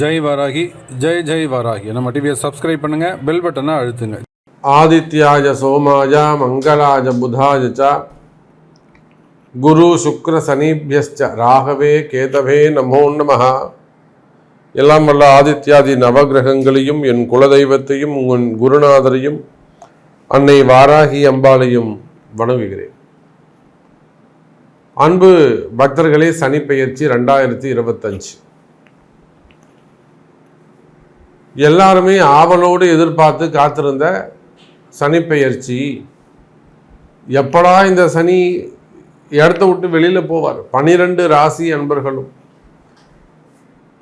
ஜெய் வாராகி ஜெய் ஜெய் வாராகி. நம்ம டிவியை சப்ஸ்கிரைப் பண்ணுங்க பெல் பட்டனை அழுத்துங்க. ஆதித்யாய சோமாய மங்களாய புதாய ச குரு சுக்ர சனிபியஸ்ச ராகவே கேதவே நமோ நம எல்லாம் வல்ல ஆதித்யாதி நவகிரகங்களையும் என் குலதெய்வத்தையும் உன் குருநாதரையும் அன்னை வாராகி அம்பாளையும் வணங்குகிறேன். அன்பு பக்தர்களே சனிப்பெயர்ச்சி ரெண்டாயிரத்தி இருபத்தஞ்சு. எல்லாருமே ஆவலோடு எதிர்பார்த்து காத்திருந்த சனிப்பெயர்ச்சி எப்படா இந்த சனி இடத்த விட்டு வெளியில் போவார்? பனிரெண்டு ராசி அன்பர்களும்.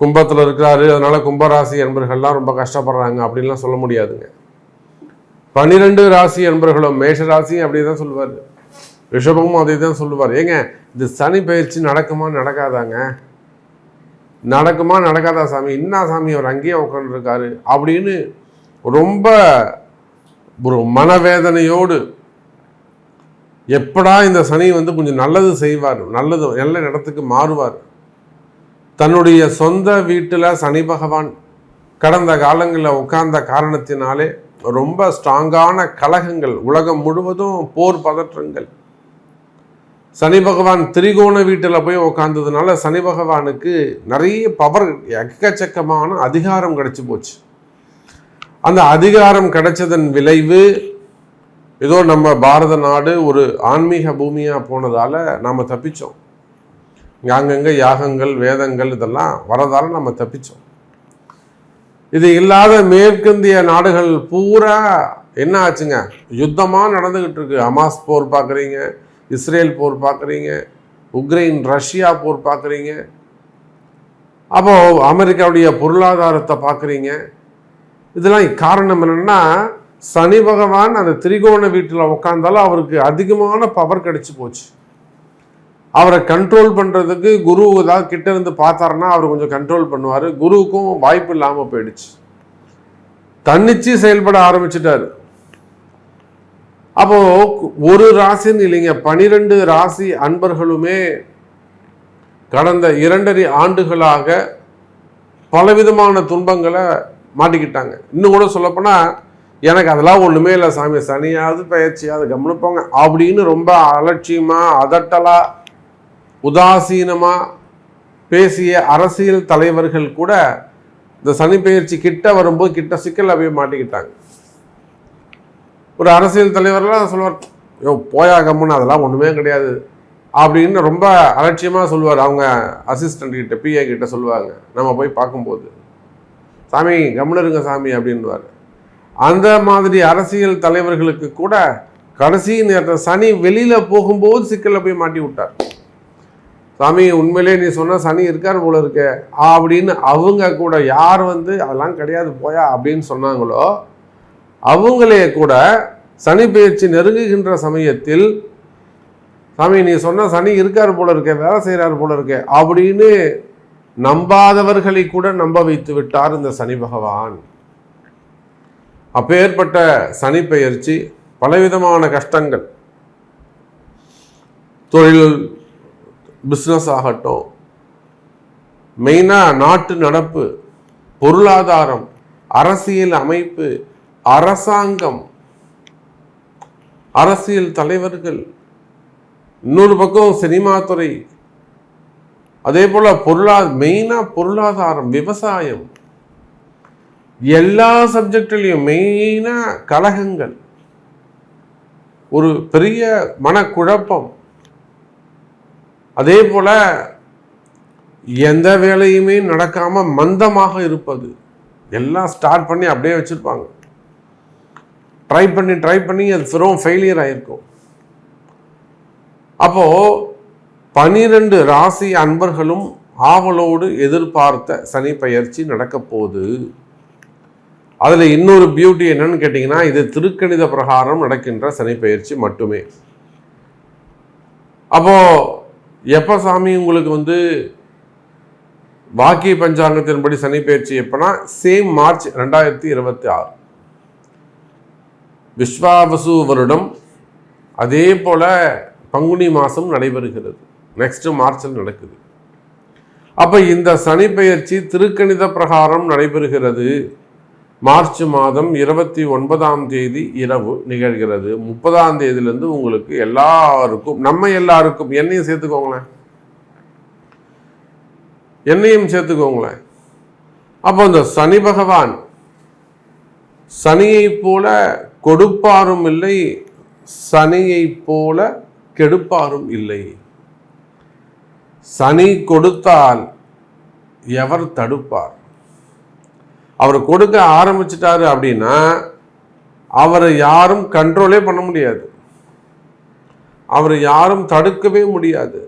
கும்பத்தில் இருக்கிறாரு அதனால கும்பராசி அன்பர்கள்லாம் ரொம்ப கஷ்டப்படுறாங்க அப்படின்லாம் சொல்ல முடியாதுங்க. பனிரெண்டு ராசி அன்பர்களும் மேஷ ராசியும் அப்படி தான் சொல்லுவார். ரிஷபமும் அதே தான் சொல்லுவார். ஏங்க இந்த சனி பயிற்சி நடக்குமா நடக்காதாங்க? நடக்குமா நடக்காதா சாமி? இன்னா சாமி அவர் அங்கேயே உட்காந்துருக்காரு அப்படின்னு ரொம்ப ஒரு மனவேதனையோடு எப்படா இந்த சனி வந்து கொஞ்சம் நல்லது செய்வார் நல்லது நல்ல இடத்துக்கு மாறுவார். தன்னுடைய சொந்த வீட்டில் சனி பகவான் கடந்த காலங்களில் உட்கார்ந்த காரணத்தினாலே ரொம்ப ஸ்ட்ராங்கான கலகங்கள் உலகம் முழுவதும் போர் பதற்றங்கள். சனி பகவான் திரிகோண வீட்டில் போய் உக்காந்ததுனால சனி பகவானுக்கு நிறைய பவர் எக்கச்சக்கமான அதிகாரம் கிடைச்சி போச்சு. அந்த அதிகாரம் கிடைச்சதன் விளைவு ஏதோ நம்ம பாரத நாடு ஒரு ஆன்மீக பூமியாக போனதால் நாம் தப்பித்தோம் அங்கங்கே யாகங்கள் வேதங்கள் இதெல்லாம் வரதால் நம்ம தப்பித்தோம் இது இல்லாத மேற்கிந்திய நாடுகள் பூரா என்ன ஆச்சுங்க? யுத்தமாக நடந்துக்கிட்டு இருக்கு. அமாஸ் போர் பார்க்குறீங்க. இஸ்ரேல் போர் பார்க்குறீங்க உக்ரைன் ரஷ்யா போர் பார்க்குறீங்க. அப்போ அமெரிக்காவுடைய பொருளாதாரத்தை பார்க்குறீங்க. இதெல்லாம் காரணம் என்னென்னா சனி பகவான் அந்த திரிகோண வீட்டில் உட்காந்தாலும் அவருக்கு அதிகமான பவர் கிடைச்சி போச்சு. அவரை கண்ட்ரோல் பண்ணுறதுக்கு குரு ஏதாவது கிட்ட இருந்து பார்த்தாருன்னா அவர் கொஞ்சம் கண்ட்ரோல் பண்ணுவார். குருவுக்கும் வாய்ப்பு இல்லாமல் போயிடுச்சு. தன்னிச்சு செயல்பட ஆரம்பிச்சிட்டாரு. அப்போ ஒரு ராசின்னு இல்லைங்க பனிரெண்டு ராசி அன்பர்களுமே கடந்த இரண்டரை ஆண்டுகளாக பலவிதமான துன்பங்களை மாட்டிக்கிட்டாங்க. இன்னும் கூட சொல்லப்போனால் எனக்கு அதெல்லாம் ஒன்றுமே இல்லை சாமி சனியாவது பயிற்சியாவது கவனிப்போங்க அப்படின்னு ரொம்ப அலட்சியமாக அதட்டலாக உதாசீனமாக பேசிய அரசியல் தலைவர்கள் கூட இந்த சனி பயிற்சி கிட்ட வரும்போது கிட்ட சிக்கல் போய் மாட்டிக்கிட்டாங்க. ஒரு அரசியல் தலைவர்லாம் சொல்லுவார் ஐயோ போயா கம்முன்னு அதெல்லாம் ஒன்றுமே கிடையாது. அப்படின்னு ரொம்ப அலட்சியமாக சொல்லுவார். அவங்க அசிஸ்டண்ட் கிட்ட பிஏ கிட்ட சொல்லுவாங்க. நம்ம போய் பார்க்கும்போது சாமி கம்னருங்க சாமி அப்படின்வார் அந்த மாதிரி அரசியல் தலைவர்களுக்கு கூட கடைசி நேரத்தில் சனி வெளியில் போகும்போது சிக்கலில் போய் மாட்டி விட்டார். சாமி உண்மையிலே நீ சொன்ன சனி இருக்கார் போல இருக்க அப்படின்னு அவங்க கூட யார் வந்து அதெல்லாம் கிடையாது போயா அப்படின்னு சொன்னாங்களோ அவங்களே கூட சனி பயிற்சி நெருங்குகின்ற சமயத்தில் சாமி நீ சொன்ன சனி இருக்கார் போல இருக்க வேலை செய்கிறார் போல இருக்க அப்படின்னு நம்பாதவர்களை கூட நம்ப வைத்து விட்டார் இந்த சனி பகவான். அப்பேற்பட்ட சனி பயிற்சி பலவிதமான கஷ்டங்கள். தொழில் பிஸ்னஸ் ஆகட்டும். மெயினாக நாட்டு நடப்பு பொருளாதாரம் அரசியல் அமைப்பு அரசாங்கம் அரசியல் தலைவர்கள் இன்னொரு பக்கம் சினிமா துறை அதே போல பொருளா மெயினாக பொருளாதாரம் விவசாயம். எல்லா சப்ஜெக்ட்லையும் மெயினாக கழகங்கள். ஒரு பெரிய மனக்குழப்பம். அதே போல எந்த வேலையுமே நடக்காமல் மந்தமாக இருப்பது. எல்லாம் ஸ்டார்ட் பண்ணி அப்படியே வச்சுருப்பாங்க. ட்ரை பண்ணி ட்ரை பண்ணி அது வெறும் ஃபெயிலியர் ஆகிருக்கும் அப்போது பனிரெண்டு ராசி அன்பர்களும் ஆவலோடு எதிர்பார்த்த சனி பயிற்சி நடக்க போகுது. அதில் இன்னொரு பியூட்டி என்னன்னு கேட்டிங்கன்னா இது திருக்கணித பிரகாரம் நடக்கின்ற சனி பயிற்சி மட்டுமே. அப்போது எப்போ சாமி உங்களுக்கு வந்து வாக்கிய பஞ்சாங்கத்தின்படி சனி பயிற்சி எப்போனா சேம் மார்ச் ரெண்டாயிரத்தி இருபத்தி ஆறு. விஸ்வாவசு வருடம் அதே போல் பங்குனி மாதம் நடைபெறுகிறது. நெக்ஸ்ட் மார்ச்சில் நடக்குது. அப்போ இந்த சனி பெயர்ச்சி திருக்கணித பிரகாரம் நடைபெறுகிறது. மார்ச் மாதம் இருபத்தி ஒன்பதாம் தேதி இரவு நிகழ்கிறது. முப்பதாம் தேதியிலேருந்து உங்களுக்கு எல்லாருக்கும் நம்ம எல்லாருக்கும் என்னையும் சேர்த்துக்கோங்களேன். என்னையும் சேர்த்துக்கோங்களேன். அப்போ இந்த சனி பகவான் சனியைப் போல கொடுப்பாரும் இல்லை சனியைப் போல கெடுப்பாரும் இல்லை. சனி கொடுத்தால் எவர் தடுப்பார்? அவர் கொடுக்க ஆரம்பிச்சிட்டாரு அப்படின்னா அவரை யாரும் கண்ட்ரோலே பண்ண முடியாது. அவரை யாரும் தடுக்கவே முடியாது.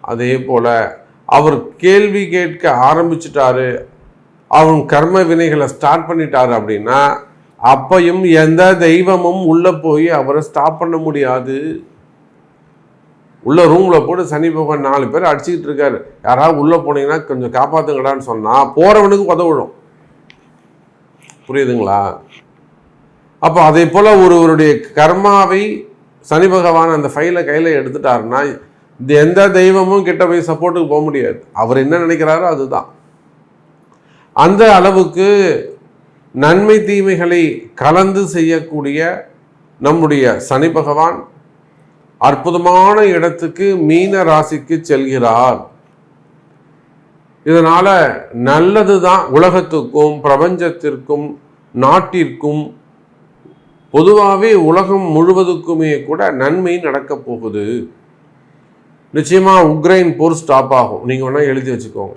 அதே போல அவர் கேள்வி கேட்க ஆரம்பிச்சிட்டாரு அவன் கர்ம வினைகளை ஸ்டார்ட் பண்ணிட்டாரு அப்படின்னா அப்பையும் எந்த தெய்வமும் உள்ள போய் அவரை ஸ்டாப் பண்ண முடியாது. உள்ள ரூம்ல போட்டு சனி பகவான் நாலு பேர் அடிச்சுக்கிட்டு இருக்காரு. யாராவது உள்ள போனீங்கன்னா கொஞ்சம் காப்பாத்துங்கடான்னு சொன்னா போறவனுக்கு உதவிடும் புரியுதுங்களா? அப்போ அதே போல ஒருவருடைய கர்மாவை சனி பகவான் அந்த ஃபைலை கையில எடுத்துட்டாருன்னா இந்த எந்த தெய்வமும் கிட்ட போய் சப்போர்ட்டுக்கு போக முடியாது. அவர் என்ன நினைக்கிறாரோ அதுதான். அந்த அளவுக்கு நன்மை தீமைகளை கலந்து செய்யக்கூடிய நம்முடைய சனி பகவான் அற்புதமான இடத்துக்கு மீன ராசிக்கு செல்கிறார். இதனால் நல்லது தான் உலகத்துக்கும் பிரபஞ்சத்திற்கும் நாட்டிற்கும். பொதுவாகவே உலகம் முழுவதுக்குமே கூட நன்மை நடக்கப் போகுது. நிச்சயமாக உக்ரைன் போர் ஸ்டாப் ஆகும். நீங்கள் வேணால் எழுதி வச்சுக்கோங்க.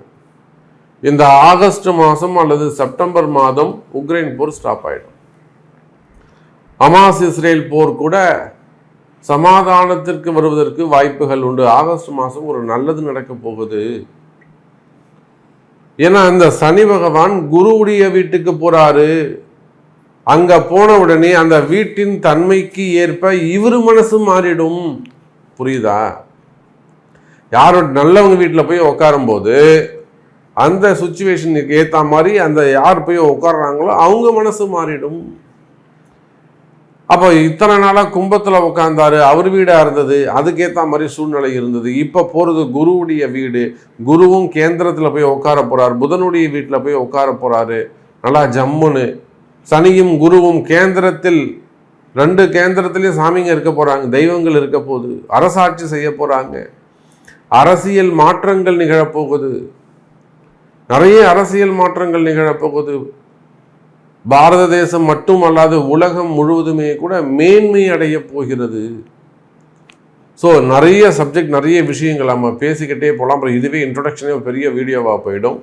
இந்த ஆகஸ்ட் மாதம் அல்லது செப்டம்பர் மாதம் உக்ரைன் போர் ஸ்டாப் ஆகிடும் அமாஸ் இஸ்ரேல் போர் கூட சமாதானத்திற்கு வருவதற்கு வாய்ப்புகள் உண்டு. ஆகஸ்ட் மாதம் ஒரு நல்லது நடக்க போகுது. ஏன்னா அந்த சனி பகவான் குருவுடைய வீட்டுக்கு போறாரு. அங்க போன உடனே அந்த வீட்டின் தன்மைக்கு ஏற்ப இவர் மனசு மாறிடும். புரியுதா? யாரோட நல்லவங்க வீட்டில் போய் உட்காரும்போது அந்த சுச்சுவேஷனுக்கு ஏற்ற மாதிரி அந்த யார் போய் உட்காடுறாங்களோ அவங்க மனசு மாறிடும். அப்போ இத்தனை நாளாக கும்பத்தில் உட்காந்தாரு அவர் வீடாக இருந்தது அதுக்கேற்ற மாதிரி சூழ்நிலை இருந்தது. இப்போ போகிறது குருவுடைய வீடு குருவும் கேந்திரத்தில் போய் உட்கார போகிறார் புதனுடைய வீட்டில் போய் உட்கார போகிறாரு நல்லா ஜம்முன்னு. சனியும் குருவும் கேந்திரத்தில் ரெண்டு கேந்திரத்திலையும் சாமிங்க இருக்க போகிறாங்க தெய்வங்கள் இருக்க போகுது அரசாட்சி செய்ய போகிறாங்க அரசியல் மாற்றங்கள் நிகழப்போகுது. நிறைய அரசியல் மாற்றங்கள் நிகழப்போகுது பாரத தேசம் மட்டும் அல்லாது உலகம் முழுவதுமே கூட மேன்மை அடைய போகிறது. ஸோ நிறைய சப்ஜெக்ட் நிறைய விஷயங்கள் நம்ம பேசிக்கிட்டே போகலாம் அப்புறம் இதுவே இன்ட்ரொடக்ஷனே பெரிய வீடியோவாக போயிடும்.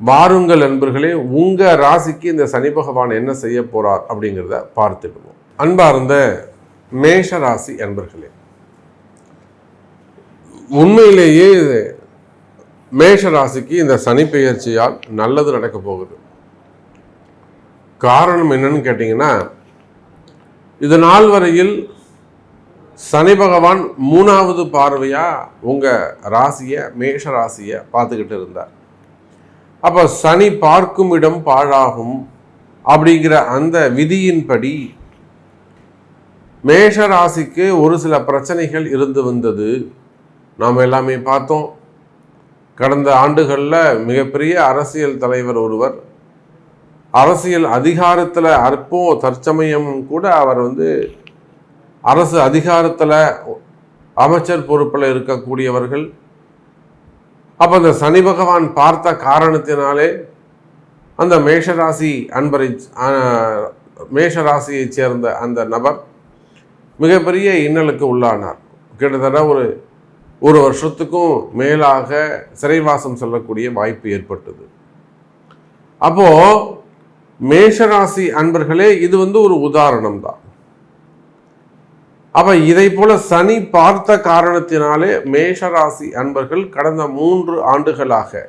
வாருங்கள் நண்பர்களே உங்கள் ராசிக்கு இந்த சனி பகவான் என்ன செய்ய போகிறார் அப்படிங்கிறத பார்த்துடுவோம் அன்பார்ந்த மேஷ ராசி அன்பர்களே உண்மையிலேயே மேஷ ராசிக்கு இந்த சனி பெயர்ச்சியால் நல்லது நடக்க போகுது. காரணம் என்னன்னு கேட்டிங்கன்னா இது நாள் வரையில் சனி பகவான் மூணாவது பார்வையாக உங்கள் ராசியை மேஷ ராசியை பார்த்துக்கிட்டு இருந்தார். அப்போ சனி பார்க்கும் இடம் பாழாகும் அப்படிங்கிற அந்த விதியின்படி மேஷ ராசிக்கு ஒரு சில பிரச்சனைகள் இருந்து வந்தது. நாம் எல்லாமே பார்த்தோம். கடந்த ஆண்டுகளில் மிகப்பெரிய அரசியல் தலைவர் ஒருவர் அரசியல் அதிகாரத்தில் அற்போ தற்சமயம் கூட அவர் வந்து அரசு அதிகாரத்தில் அமைச்சர் பொறுப்பில் இருக்கக்கூடியவர்கள். அப்போ அந்த சனி பகவான் பார்த்த காரணத்தினாலே அந்த மேஷராசி அன்பரை மேஷராசியைச் சேர்ந்த அந்த நபர் மிகப்பெரிய இன்னலுக்கு உள்ளானார். கிட்டத்தட்ட ஒரு ஒரு வருஷத்துக்கும் மேலாக சிறைவாசம் செல்லக்கூடிய வாய்ப்பு ஏற்பட்டது. அப்போ மேஷராசி அன்பர்களே இது வந்து ஒரு உதாரணம் தான் அப்ப இதை போல சனி பார்த்த காரணத்தினாலே மேஷராசி அன்பர்கள் கடந்த மூன்று ஆண்டுகளாக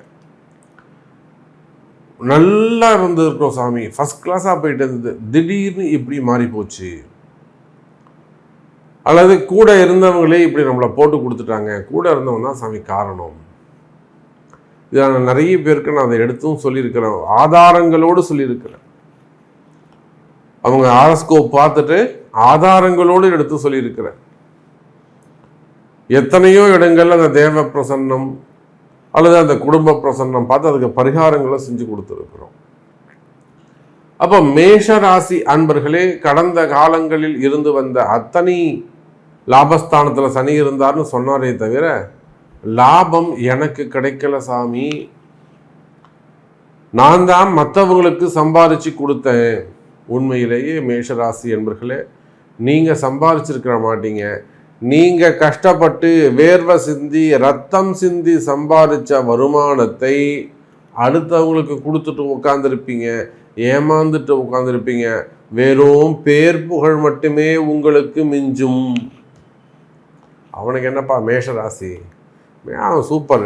நல்லா இருந்திருக்கோம் சாமி. ஃபர்ஸ்ட் கிளாஸாக போயிட்டு இருந்தது. திடீர்னு இப்படி மாறி போச்சு அல்லது கூட இருந்தவங்களே இப்படி நம்மளை போட்டு கொடுத்துட்டாங்க. கூட இருந்தவங்க தான் சாமி காரணம். இதை நான் நிறைய பேருக்கு நான் அதை எடுத்தும் சொல்லியிருக்கிறேன். ஆதாரங்களோடு சொல்லியிருக்கிறேன். அவங்க ஆரஸ்கோப் பார்த்துட்டு ஆதாரங்களோடு எடுத்து சொல்லியிருக்கிறேன். எத்தனையோ இடங்கள்ல அந்த தேவ பிரசன்னம் அல்லது அந்த குடும்ப பிரசன்னம் பார்த்து அதுக்கு பரிகாரங்களை செஞ்சு கொடுத்துருக்குறோம். அப்போ மேஷ ராசி அன்பர்களே கடந்த காலங்களில் இருந்து வந்த அத்தனை லாபஸ்தானத்தில் சனி இருந்தார்னு சொன்னாரே தவிர லாபம் எனக்கு கிடைக்கல சாமி. நான் தான் மற்றவங்களுக்கு சம்பாதிச்சு கொடுத்தேன். உண்மையிலேயே மேஷராசி என்பர்களே நீங்கள் சம்பாதிச்சிருக்கிற மாட்டீங்க. நீங்கள் கஷ்டப்பட்டு வேர்வை சிந்தி ரத்தம் சிந்தி சம்பாதிச்ச வருமானத்தை அடுத்தவங்களுக்கு கொடுத்துட்டு உட்காந்துருப்பீங்க ஏமாந்துட்டு உட்காந்துருப்பீங்க வெறும் பேர் புகழ் மட்டுமே உங்களுக்கு மிஞ்சும். அவனுக்கு என்னப்பா மேஷராசி அவன் சூப்பர்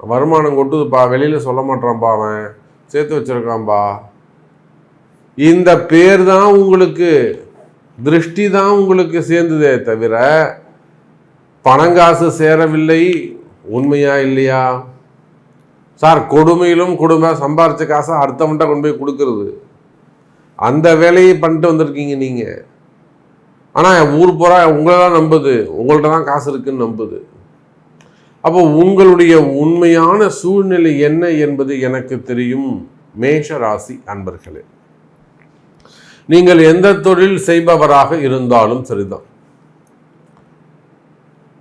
வருமானம் கொட்டுதுப்பா. வெளியில் சொல்ல மாட்டான்ப்பா அவன். சேர்த்து வச்சுருக்கான்பா. இந்த பேர் தான் உங்களுக்கு திருஷ்டி தான் உங்களுக்கு சேர்ந்ததே தவிர பணங்காசு சேரவில்லை உண்மையா இல்லையா? சார் கொடுமையிலும் கொடுமை சம்பாரிச்ச காசை அடுத்தவன்ட்ட கொண்டு போய் கொடுக்கறது. அந்த வேலையை பண்ணிட்டு வந்திருக்கீங்க நீங்கள் ஆனால் ஊர் பூரா உங்களை தான் நம்புது. உங்கள்ட்ட தான் காசு இருக்குன்னு நம்புது. அப்போ உங்களுடைய உண்மையான சூழ்நிலை என்ன என்பது எனக்கு தெரியும் மேஷ ராசி அன்பர்களே. நீங்கள் எந்த தொழில் செய்பவராக இருந்தாலும் சரிதான்.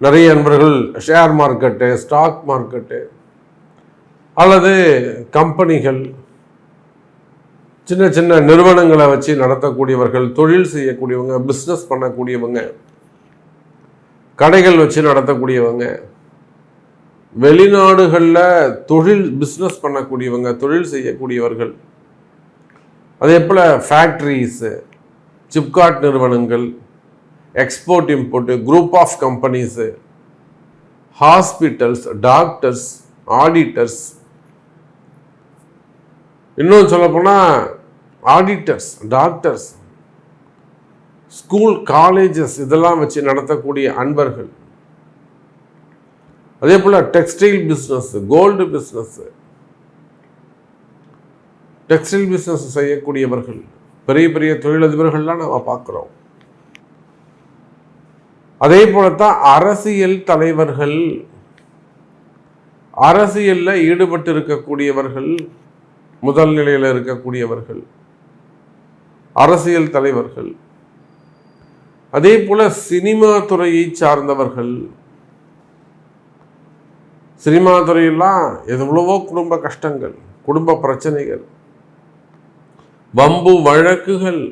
நிறைய அன்பர்கள் ஷேர் மார்க்கெட்டு ஸ்டாக் மார்க்கெட்டு அல்லது கம்பெனிகள் சின்ன சின்ன நிறுவனங்களை வச்சு நடத்தக்கூடியவர்கள் தொழில் செய்யக்கூடியவங்க பிஸ்னஸ் பண்ணக்கூடியவங்க கடைகள் வச்சு நடத்தக்கூடியவங்க வெளிநாடுகளில் தொழில் பிஸ்னஸ் பண்ணக்கூடியவங்க தொழில் செய்யக்கூடியவர்கள் அதே போல் ஃபேக்ட்ரிஸு சிப்காட் நிறுவனங்கள் export import group of companies hospitals doctors auditors இன்னும் சொல்லப்போனால் ஆடிட்டர்ஸ் டாக்டர்ஸ் ஸ்கூல் காலேஜஸ் இதெல்லாம் வச்சு நடத்தக்கூடிய அன்பர்கள். அதே போல் textile business gold business textile business செய்யக்கூடியவர்கள் பெரிய பெரிய தொழிலதிபர்கள்லாம் நம்ம பார்க்குறோம். அதே போலத்தான் அரசியல் தலைவர்கள் அரசியலில் ஈடுபட்டு இருக்கக்கூடியவர்கள் முதல் நிலையில் இருக்கக்கூடியவர்கள் அரசியல் தலைவர்கள் அதே போல சினிமா துறையை சார்ந்தவர்கள். சினிமா துறையெல்லாம் எவ்வளவோ குடும்ப கஷ்டங்கள் குடும்ப பிரச்சனைகள் வம்பு வழக்குகள்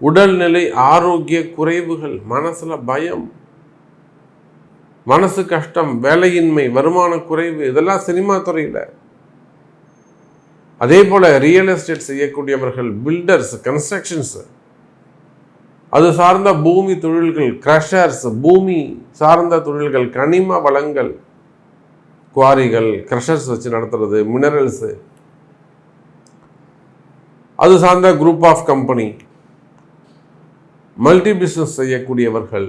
உடல்நிலை ஆரோக்கிய குறைவுகள் மனசுல பயம் மனசு கஷ்டம் வேலையின்மை வருமான குறைவு இதெல்லாம் சினிமா துறையில். அதே போல் ரியல் எஸ்டேட் செய்யக்கூடியவர்கள் பில்டர்ஸ் கன்ஸ்ட்ரக்ஷன்ஸ் அது சார்ந்த பூமி தொழில்கள் க்ரஷர்ஸ் பூமி சார்ந்த தொழில்கள் கனிம வளங்கள் குவாரிகள் க்ரஷர்ஸ் வச்சு நடத்துறது மினரல்ஸு அது சார்ந்த group of company multi business செய்யக்கூடியவர்கள்.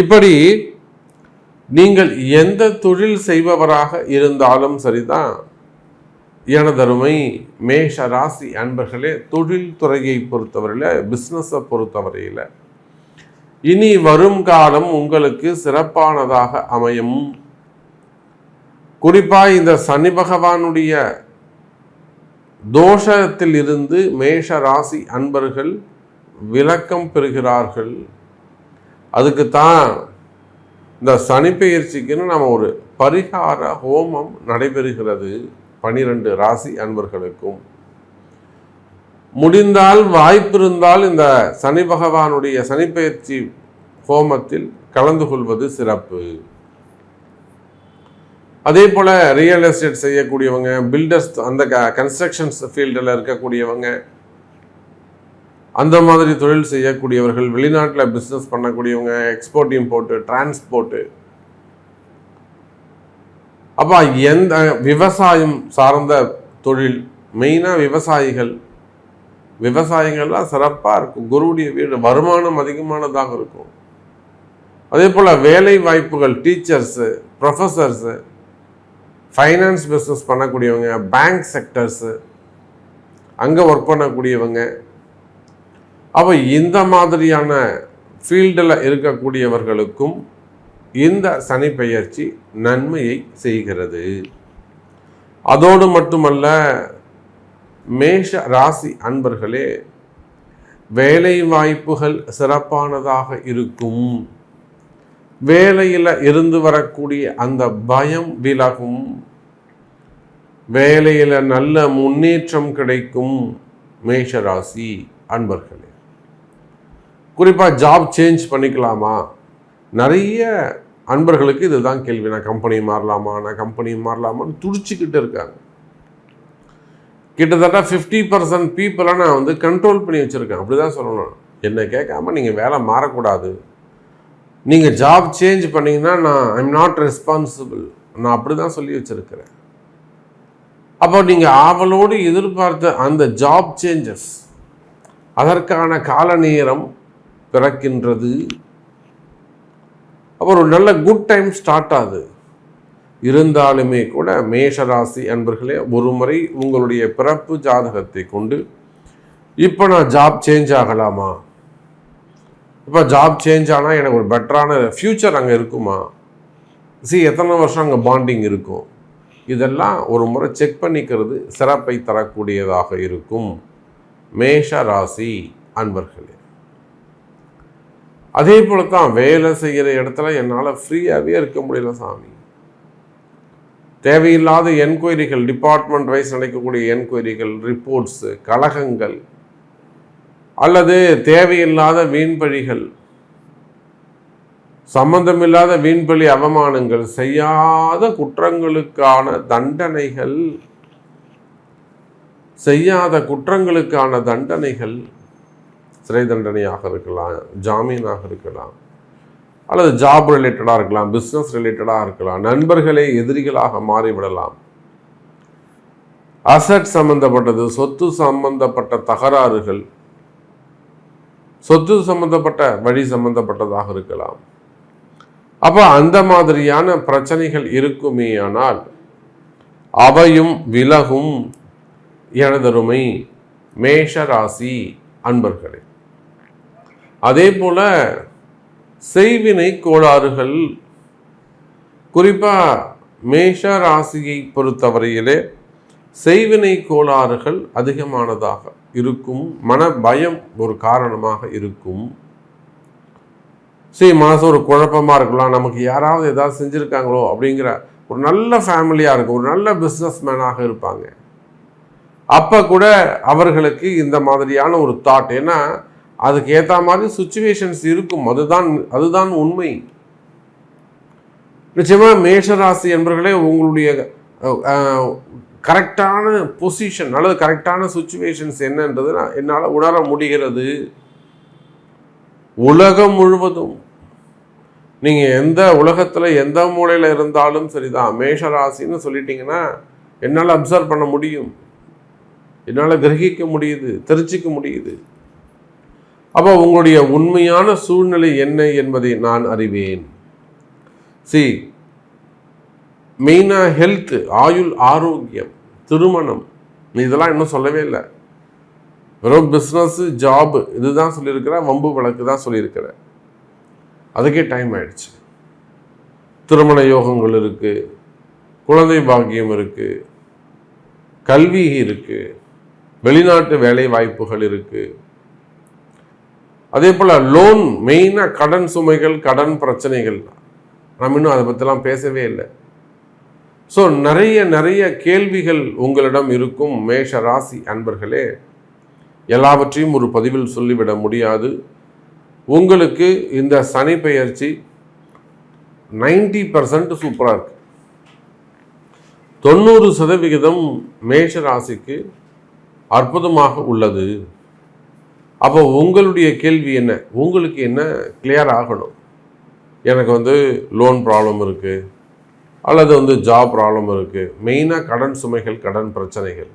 இப்படி நீங்கள் எந்த தொழில் செய்பவராக இருந்தாலும் சரிதான். எனதருமை மேஷ ராசி அன்பர்களே தொழில்துறையை பொறுத்தவரையில் பிஸ்னஸை பொறுத்தவரையில் இனி வரும் காலம் உங்களுக்கு சிறப்பானதாக அமையும். குறிப்பாக இந்த சனி பகவானுடைய தோஷத்தில் இருந்து மேஷ ராசி அன்பர்கள் விளக்கம் பெறுகிறார்கள். அதுக்கு தான் இந்த சனி பெயர்ச்சிக்குன்னு நம்ம ஒரு பரிகார ஹோமம் நடைபெறுகிறது. பனிரெண்டு ராசி அன்பர்களுக்கும். முடிந்தால் வாய்ப்பிருந்தால் இந்த சனி பகவானுடைய சனி ஹோமத்தில் கலந்து கொள்வது சிறப்பு. அதே போல் ரியல் எஸ்டேட் செய்யக்கூடியவங்க பில்டர்ஸ் அந்த க கன்ஸ்ட்ரக்ஷன்ஸ் ஃபீல்டில் இருக்கக்கூடியவங்க அந்த மாதிரி தொழில் செய்யக்கூடியவர்கள் வெளிநாட்டில் பிஸ்னஸ் பண்ணக்கூடியவங்க எக்ஸ்போர்ட் இம்போர்ட்டு டிரான்ஸ்போர்ட்டு அப்போ எந்த விவசாயம் சார்ந்த தொழில் மெயினாக விவசாயிகள். விவசாயிகள்லாம் சிறப்பாக இருக்கும். குருவுடைய வீடு வருமானம் அதிகமானதாக இருக்கும். அதே போல் வேலை வாய்ப்புகள் டீச்சர்ஸு ப்ரொஃபஸர்ஸு ஃபைனான்ஸ் பிஸ்னஸ் பண்ணக்கூடியவங்க பேங்க் செக்டர்ஸு அங்கே ஒர்க் பண்ணக்கூடியவங்க. அப்போ இந்த மாதிரியான ஃபீல்டில் இருக்கக்கூடியவர்களுக்கும் இந்த சனி பெயர்ச்சி நன்மையை செய்கிறது. அதோடு மட்டுமல்ல மேஷ ராசி அன்பர்களே வேலை வாய்ப்புகள் சிறப்பானதாக இருக்கும். வேலையில் இருந்து வரக்கூடிய அந்த பயம் விலகும். வேலையில் நல்ல முன்னேற்றம் கிடைக்கும் மேஷராசி அன்பர்களே. குறிப்பாக ஜாப் சேஞ்ச் பண்ணிக்கலாமா? நிறைய அன்பர்களுக்கு இதுதான் கேள்வி. நான் கம்பெனி மாறலாமா? நான் கம்பெனி மாறலாமான்னு துடிச்சிக்கிட்டு இருக்காங்க. கிட்டத்தட்ட ஃபிஃப்டி பர்சன்ட் பீப்புளை நான் வந்து கண்ட்ரோல் பண்ணி வச்சுருக்கேன். அப்படி தான் சொல்லணும். என்னை கேட்காம நீங்கள் வேலை மாறக்கூடாது. நீங்கள் ஜாப் சேஞ்ச் பண்ணிங்கன்னா நான் ஐம் நாட் ரெஸ்பான்சிபிள் நான் அப்படி தான் சொல்லி வச்சுருக்கிறேன். அப்போ நீங்கள் ஆவலோடு எதிர்பார்த்த அந்த ஜாப் சேஞ்சஸ் அதற்கான கால நேரம் பிறக்கின்றது. அப்போ ஒரு நல்ல குட் டைம் ஸ்டார்ட் ஆகுது. இருந்தாலுமே கூட மேஷராசி அன்பர்களே ஒரு முறை உங்களுடைய பிறப்பு ஜாதகத்தை கொண்டு இப்போ நான் ஜாப் சேஞ்ச் ஆகலாமா? இப்போ ஜாப் சேஞ்ச் ஆனால் எனக்கு ஒரு பெட்டரான ஃப்யூச்சர் அங்கே இருக்குமா? சி எத்தனை வருஷம் அங்கே பாண்டிங் இருக்கும்? இதெல்லாம் ஒரு முறை செக் பண்ணிக்கிறது சிறப்பை தரக்கூடியதாக இருக்கும். மேஷ ராசி அன்பர்களே. அதே போல தான் வேலை செய்கிற இடத்துல என்னால் ஃப்ரீயாகவே இருக்க முடியல சாமி. தேவையில்லாத என்கொயரிகள் டிபார்ட்மெண்ட் வைஸ் நடக்கக்கூடிய என்கொயரிகள் ரிப்போர்ட்ஸு கழகங்கள் அல்லது தேவையில்லாத வீண்பழிகள் சம்பந்தமில்லாத வீண்பழி அவமானங்கள் செய்யாத குற்றங்களுக்கான தண்டனைகள் செய்யாத குற்றங்களுக்கான தண்டனைகள் சிறை தண்டனையாக இருக்கலாம் ஜாமீனாக இருக்கலாம் அல்லது ஜாப் ரிலேட்டடாக இருக்கலாம் பிஸ்னஸ் ரிலேட்டடாக இருக்கலாம் நண்பர்களே எதிரிகளாக மாறிவிடலாம். அசட் சம்பந்தப்பட்டது சொத்து சம்பந்தப்பட்ட தகராறுகள் சொத்து சம்பந்தப்பட்ட வழி சம்பந்தப்பட்டதாக இருக்கலாம். அப்போ அந்த மாதிரியான பிரச்சனைகள் இருக்குமே ஆனால் அவையும் விலகும் எனதருமை மேஷ ராசி அன்பர்களே. அதே போல் செய்வினை கோளாறுகள் குறிப்பாக மேஷ ராசியை பொறுத்தவரையிலே செய்வினை கோளாறுகள் அதிகமானதாக இருக்கும் மன பயம் ஒரு காரணமாக இருக்கும். சரி மனசு ஒரு குழப்பமாக இருக்கலாம் நமக்கு யாராவது ஏதாவது செஞ்சுருக்காங்களோ அப்படிங்கிற ஒரு நல்ல ஃபேமிலியாக இருக்கும் ஒரு நல்ல பிஸ்னஸ் மேனாக இருப்பாங்க. அப்போ கூட அவர்களுக்கு இந்த மாதிரியான ஒரு தாட் ஏன்னா அதுக்கு ஏற்ற மாதிரி சுச்சுவேஷன்ஸ் இருக்கும். அதுதான் அதுதான் உண்மை. நிச்சயமாக மேஷராசி என்பர்களே உங்களுடைய கரெக்டான பொசிஷன் அல்லது கரெக்டான சுச்சுவேஷன்ஸ் என்னன்றது நான் என்னால் உணர முடிகிறது. உலகம் முழுவதும் நீங்கள் எந்த உலகத்தில் எந்த மூலையில் இருந்தாலும் சரிதான். மேஷராசின்னு சொல்லிட்டீங்கன்னா என்னால் அப்சர்வ் பண்ண முடியும். என்னால் கிரகிக்க முடியுது தெரிஞ்சிக்க முடியுது. அப்போ உங்களுடைய உண்மையான சூழ்நிலை என்ன என்பதை நான் அறிவேன். சி மெயினாக ஹெல்த்து ஆயுள் ஆரோக்கியம் திருமணம். நீ இதெல்லாம் இன்னும் சொல்லவே இல்லை. வெறும் பிஸ்னஸ்ஸு ஜாபு இதுதான் சொல்லியிருக்கிற வம்பு வழக்கு தான் சொல்லியிருக்கிற. அதுக்கே டைம் ஆயிடுச்சு. திருமண யோகங்கள் இருக்குது குழந்தை பாக்கியம் இருக்குது கல்வி இருக்குது வெளிநாட்டு வேலை வாய்ப்புகள் இருக்குது அதே போல் லோன் மெயினாக கடன் சுமைகள் கடன் பிரச்சனைகள். நம்ம இன்னும் அதை பற்றிலாம் பேசவே இல்லை. ஸோ நிறைய நிறைய கேள்விகள் உங்களிடம் இருக்கும் மேஷ ராசி அன்பர்களே. எல்லாவற்றையும் ஒரு பதிவில் சொல்லிவிட முடியாது. உங்களுக்கு இந்த சனி பெயர்ச்சி நைன்டி பர்சன்ட் சூப்பராக இருக்கு. தொண்ணூறு சதவிகிதம் மேஷ ராசிக்கு அற்புதமாக உள்ளது. அப்போ உங்களுடைய கேள்வி என்ன? உங்களுக்கு என்ன கிளியர் ஆகணும்? எனக்கு வந்து லோன் ப்ராப்ளம் இருக்குது அல்லது வந்து ஜாப் ப்ராப்ளம் இருக்குது மெயினாக கடன் சுமைகள் கடன் பிரச்சனைகள்.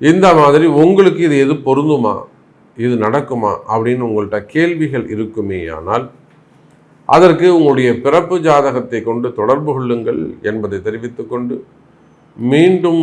இந்த மாதிரி உங்களுக்கு இது எது பொருந்துமா? இது நடக்குமா? அப்படின்னு உங்கள்கிட்ட கேள்விகள் இருக்குமே ஆனால் அதற்கு உங்களுடைய பிறப்பு ஜாதகத்தை கொண்டு தொடர்பு கொள்ளுங்கள் என்பதை தெரிவித்துக்கொண்டு மீண்டும்